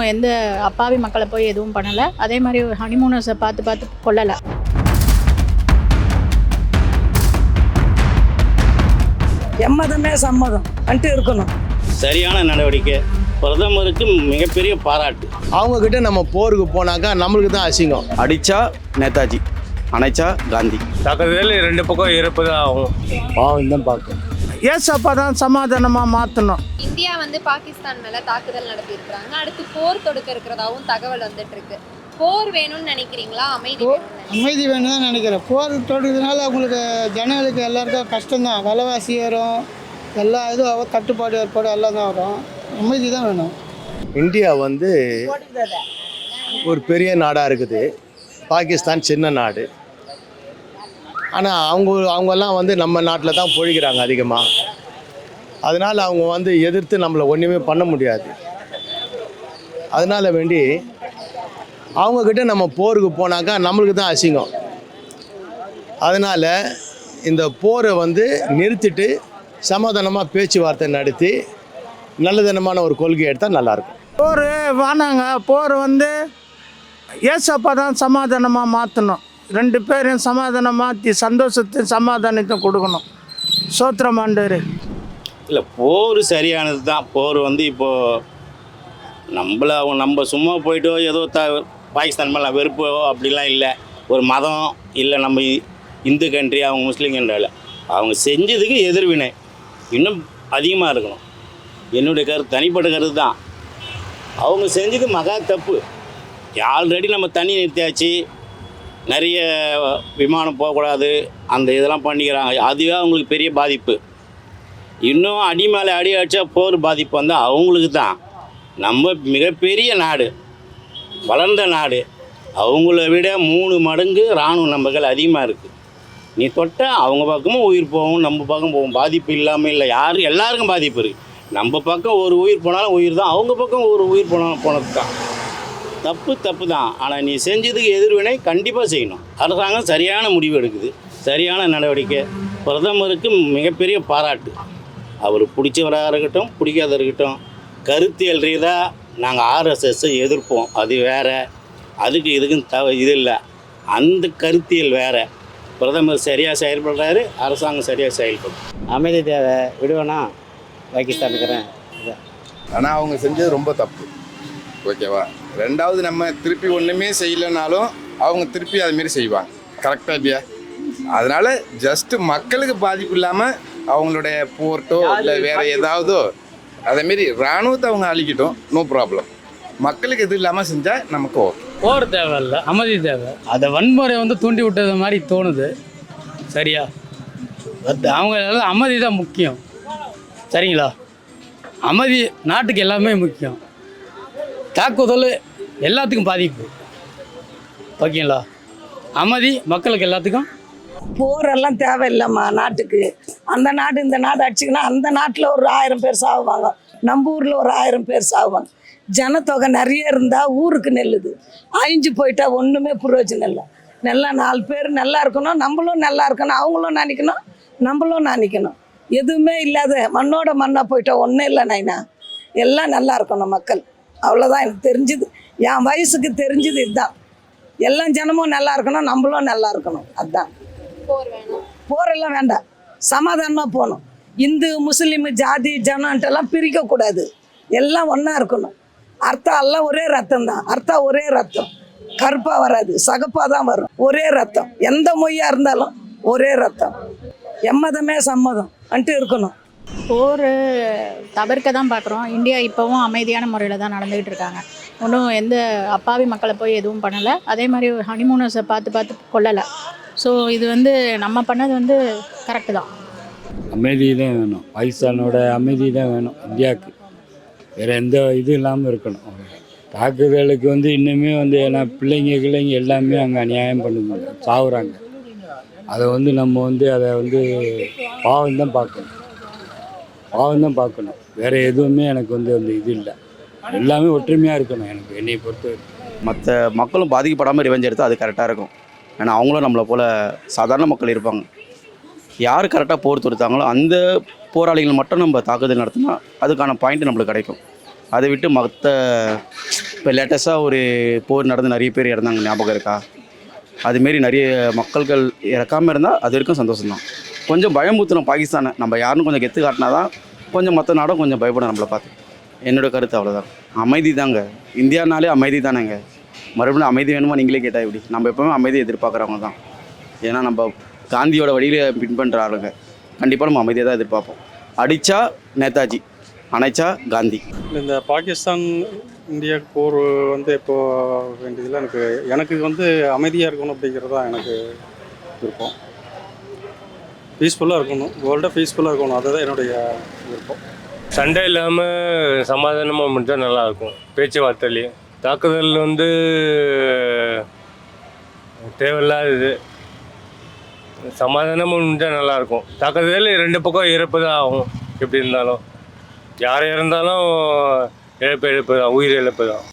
ஒன்றும் எந்த அப்பாவி மக்களை போய் எதுவும் பண்ணலை. அதே மாதிரி ஹனிமூனர்ஸை பார்த்து பார்த்து கொல்லலை. எம்மதமே சம்மதம். அன்ட்டு இருக்கணும். சரியான நடவடிக்கை. பிரதமருக்கு மிகப்பெரிய பாராட்டு. அவங்க கிட்ட நம்ம போருக்கு போனாக்கா நம்மளுக்கு தான் அசிங்கம். அடித்தா நேதாஜி அணைச்சா காந்தி. தாக்குதல் ரெண்டு பக்கம் இறப்பு தான் ஆகும் பாவம் தான் பார்க்கணும். ஏசப்பா தான் சமாதானமாக மாற்றணும் இந்தியா வந்து பாகிஸ்தான் மேல தாக்குதல் நடத்தியிருக்கிறாங்க. அடுத்து போர் தொடுக்க இருக்கிறதாவும் தகவல் வந்துட்டு இருக்கு போர் வேணும்னு நினைக்கிறீங்களா? அமைதி? அமைதி வேணும் தான் நினைக்கிறேன். போர் தொடுறதுனால அவங்களுக்கு ஜனங்களுக்கு எல்லாருக்கும் கஷ்டம்தான். விலைவாசி ஏறும் எல்லா இதுவும் தட்டுப்பாடு ஏற்பாடு எல்லாம் தான் வரும். அமைதி தான் வேணும். இந்தியா வந்து ஒரு பெரிய நாடாக இருக்குது. பாகிஸ்தான் சின்ன நாடு. ஆனால் அவங்க அவங்கெல்லாம் வந்து நம்ம நாட்டில் தான் பொழிக்கிறாங்க அதிகமாக அதனால் அவங்க வந்து எதிர்த்து நம்மளை ஒன்றுமே பண்ண முடியாது. அதனால் வேண்டி அவங்கக்கிட்ட நம்ம போருக்கு போனாக்கா நம்மளுக்கு தான் அசிங்கம். அதனால் இந்த போரை வந்து நிறுத்திட்டு சமாதானமாக பேச்சுவார்த்தை நடத்தி நல்லதனமான ஒரு கொள்கை எடுத்தால் நல்லாயிருக்கும் போர் வானாங்க போர் வந்து ஏசப்பா தான் சமாதானமாக மாற்றணும் ரெண்டு பேரையும் சமாதானம் மாற்றி சந்தோஷத்தையும் சமாதானத்தையும் கொடுக்கணும். சோத்திரம் ஆண்டவர். இல்லை போர் சரியானது தான். போர் வந்து இப்போது நம்மள அவங்க நம்ம சும்மா போயிட்டோ ஏதோ த பாகிஸ்தான் மேலே வெறுப்போ அப்படிலாம் இல்லை. ஒரு மதம் இல்லை நம்ம இந்து கண்ட்ரி அவங்க முஸ்லீம் கண்ட்ரியில் இல்லை அவங்க செஞ்சதுக்கு எதிர்வினை. இன்னும் அதிகமாக இருக்கணும். என்னுடைய கருத்து தனிப்பட்ட கருத்து தான். அவங்க செஞ்சது மகா தப்பு. ஆல்ரெடி நம்ம தண்ணி நிறுத்தியாச்சு. நிறைய விமானம் போகக்கூடாது அந்த இதெல்லாம் பண்ணிக்கிறாங்க. அதுவே அவங்களுக்கு பெரிய பாதிப்பு. இன்னும் அடி மேலே அடி அடித்தா போர் பாதிப்பு வந்தால் அவங்களுக்கு தான். நம்ம மிகப்பெரிய நாடு வளர்ந்த நாடு. அவங்கள விட மூணு மடங்கு இராணுவ நம்பர்கள் அதிகமாக இருக்குது நீ தொட்டால் அவங்க பக்கமும் உயிர் போகும் நம்ம பக்கம் போகும். பாதிப்பு இல்லாமல் இல்லை. யாரும் எல்லாருக்கும் பாதிப்பு இருக்குது நம்ம பக்கம் ஒரு உயிர் போனாலும் உயிர் தான் அவங்க பக்கம் ஒரு உயிர் போனாலும் போனது தான். தப்பு தப்பு தான். ஆனால் நீ செஞ்சதுக்கு எதிர்வினை கண்டிப்பாக செய்யணும். அரசாங்கம் சரியான முடிவு எடுக்குது. சரியான நடவடிக்கை. பிரதமருக்கு மிகப்பெரிய பாராட்டு. அவர் பிடிச்சவராக இருக்கட்டும் பிடிக்காத இருக்கட்டும் கருத்தியல் ரீதாக நாங்கள் ஆர்எஸ்எஸ்ஸை எதிர்ப்போம். அது வேறு. அதுக்கு இதுக்கும் தவ இது இல்லை. அந்த கருத்தியல் வேறு. பிரதமர் சரியாக செயல்படுறாரு அரசாங்கம் சரியாக செயல்படும். அமைதி தேவை. விடுவேனா? பாகிஸ்தானுக்கிறேன் ஆனால் அவங்க செஞ்சது ரொம்ப தப்பு. ஓகேவா? ரெண்டாவது நம்ம திருப்பி ஒன்றுமே செய்யலைனாலும் அவங்க திருப்பி அதுமாரி செய்வாங்க. கரெக்டாக இல்லையா? அதனால ஜஸ்ட்டு மக்களுக்கு பாதிப்பு இல்லாமல் அவங்களுடைய போர்ட்டோ இல்லை வேற ஏதாவதோ அதேமாரி இராணுவத்தை அவங்க அழிக்கட்டும் நோ ப்ராப்ளம் மக்களுக்கு எது இல்லாமல் செஞ்சால் நமக்கு ஓகே போர் தேவையில்ல அமைதி தேவை. அதை வன்முறை வந்து தூண்டி விட்டது மாதிரி தோணுது. சரியா? அவங்க அமைதி தான் முக்கியம். சரிங்களா? அமைதி நாட்டுக்கு எல்லாமே முக்கியம். தாக்குதல் எல்லாத்துக்கும் பாதிப்பு. ஓகேங்களா? அமைதி மக்களுக்கு எல்லாத்துக்கும். போரெல்லாம் தேவையில்லைம்மா நாட்டுக்கு. அந்த நாடு இந்த நாடு அடிச்சுக்கினா அந்த நாட்டில் ஒரு ஆயிரம் பேர் சாகுவாங்க நம்ம ஊரில் ஒரு ஆயிரம் பேர் சாகுவாங்க ஜனத்தொகை நிறைய இருந்தால் ஊருக்கு நெல்லுது. அழிஞ்சு போயிட்டா ஒன்றுமே பிரயோஜனம் இல்லை. நல்லா நாலு பேர் நல்லா இருக்கணும் நம்மளும் நல்லா இருக்கணும் அவங்களும் நினைக்கணும் நம்மளும் நினைக்கணும் எதுவுமே இல்லாத மண்ணோட மண்ணாக போயிட்டா ஒன்றும் இல்லை நைனா எல்லாம் நல்லா இருக்கணும் மக்கள். அவ்வளோதான் எனக்கு தெரிஞ்சுது. என் வயசுக்கு தெரிஞ்சது இதுதான் எல்லா ஜனமும் நல்லா இருக்கணும் நம்மளும் நல்லா இருக்கணும். அதுதான் போரெல்லாம் வேண்டாம். சமாதானமாக போகணும். இந்து முஸ்லீம் ஜாதி ஜனன்ட்டெல்லாம் பிரிக்கக்கூடாது எல்லாம் ஒன்றா இருக்கணும். அர்த்தம் எல்லாம் ஒரே ரத்தம் தான். அர்த்தம் ஒரே ரத்தம். கருப்பாக வராது. சகப்பாக தான் வரும். ஒரே ரத்தம். எந்த மொய்யாக இருந்தாலும் ஒரே ரத்தம். எம்மதமே சம்மதம். அன்ட்டு இருக்கணும். போர் தவிர்க்க தான் பார்க்குறோம். இந்தியா இப்போவும் அமைதியான முறையில் தான் நடந்துக்கிட்டு இருக்காங்க. ஒன்றும் எந்த அப்பாவி மக்களை போய் எதுவும் பண்ணலை. அதே மாதிரி ஹனிமூனர்ஸை பார்த்து பார்த்து கொல்லலை. ஸோ இது வந்து நம்ம பண்ணது வந்து கரெக்டு தான். அமைதி தான் வேணும். பாகிஸ்தானோட அமைதி தான் வேணும். இந்தியாவுக்கு. வேறு எந்த இது இல்லாமல் இருக்கணும். தாக்குதலுக்கு வந்து இன்னுமே வந்து ஏன்னா பிள்ளைங்க கிள்ளைங்க எல்லாமே அங்கே அநியாயம் பண்ணுது. சாகுறாங்க அதை வந்து நம்ம வந்து அதை வந்து பாவம் தான் பார்க்கணும். பாவம் தான் பார்க்கணும். வேறு எதுவுமே எனக்கு வந்து அந்த இது இல்லை. எல்லாமே ஒற்றுமையாக இருக்கணும் எனக்கு என்னை பொறுத்து மற்ற மக்களும் பாதிக்கப்படாமல் ரிவெஞ்ச் எடுத்தால் அது கரெக்டாக இருக்கும். ஏன்னா அவங்களும் நம்மளை போல் சாதாரண மக்கள் இருப்பாங்க. யார் கரெக்டாக போர் தொடுத்தாங்களோ அந்த போராளிகள் மட்டும் நம்ம தாக்குதல் நடத்தினா அதுக்கான பாயிண்ட் நம்மளுக்கு கிடைக்கும். அதை விட்டு மற்ற இப்போ லேட்டஸ்ட்டாக ஒரு போர் நடந்து நிறைய பேர் இறந்தாங்க ஞாபகம் இருக்கா? அதுமாரி நிறைய மக்கள்கள் இறக்காமல் இருந்தால் அது வரைக்கும் சந்தோஷம்தான். கொஞ்சம் பயமுறுத்தணும் பாகிஸ்தானை. நம்ம யாருன்னு கொஞ்சம் கெத்து காட்டினா தான் கொஞ்சம் மற்ற நாடும் கொஞ்சம் பயப்படும் நம்மளை பார்த்து. என்னோட கருத்து அவ்வளோதான் அமைதி தாங்க. இந்தியானாலே அமைதி தானேங்க. மறுபடியும் அமைதி வேணுமா நீங்களே கேட்டால் எப்படி? நம்ம எப்போவுமே அமைதியை எதிர்பார்க்குறவங்க தான். ஏன்னா நம்ம காந்தியோட வழியில் பின்பற்ற ஆளுங்க. கண்டிப்பாக நம்ம அமைதியை தான் எதிர்பார்ப்போம். அடித்தா நேதாஜி அணைச்சா காந்தி. இந்த பாகிஸ்தான் இந்தியா போர் வந்து இப்போ வேண்டியதில் எனக்கு எனக்கு வந்து அமைதியாக இருக்கணும் அப்படிங்கிறது தான் எனக்கு விருப்பம். பீஸ்ஃபுல்லாக இருக்கணும். வேர்ல்டாக பீஸ்ஃபுல்லாக இருக்கணும். அதுதான் என்னுடைய விருப்பம். சண்டை இல்லாமல் சமாதானமாக முடிஞ்சால் நல்லாயிருக்கும் பேச்சுவார்த்தையிலேயே தாக்குதல் வந்து தேவையில்லாதது. சமாதானமாக முடிஞ்சால் நல்லாயிருக்கும் தாக்குதல் ரெண்டு பக்கம் இறப்பு தான் ஆகும். எப்படி இருந்தாலும். யார் இறந்தாலும் இழப்பு இழப்பு தான். உயிர் இழப்பு தான்.